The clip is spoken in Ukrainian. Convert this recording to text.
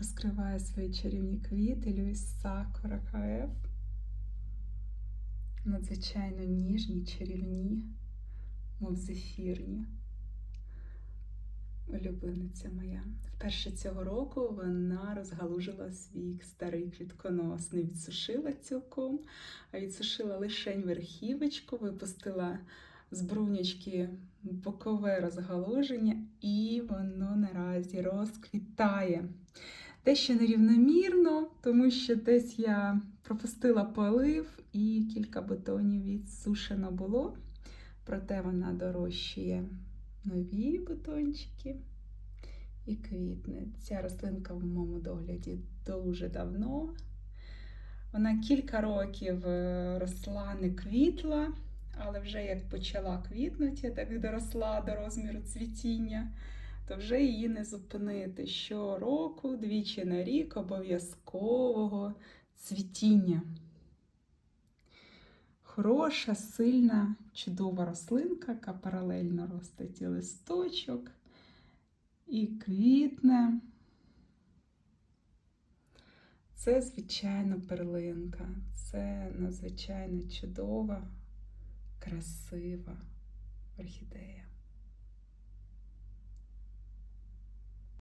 розкриває свої чарівні квіти Люїс Сакура КФ. Надзвичайно ніжні, чарівні, мов зефірні. Улюблениця моя. Вперше цього року вона розгалужила свій старий квітконос. Не відсушила цілком, а відсушила лише верхівочку, випустила з брунячки бокове розгалуження, і воно наразі розквітає. Дещо нерівномірно, тому що десь я пропустила полив і кілька бутонів відсушено було. Проте вона дорощує нові бутончики і квітне. Ця рослинка в моєму догляді дуже давно. Вона кілька років е, росла, не квітла, але вже як почала квітнути, так доросла до розміру цвітіння, то вже її не зупинити. Щороку, двічі на рік обов'язкового цвітіння. Хороша, сильна, чудова рослинка, яка паралельно ростить і листочок, і квітне. Це, звичайно, перлинка. Це надзвичайно чудова, красива орхідея.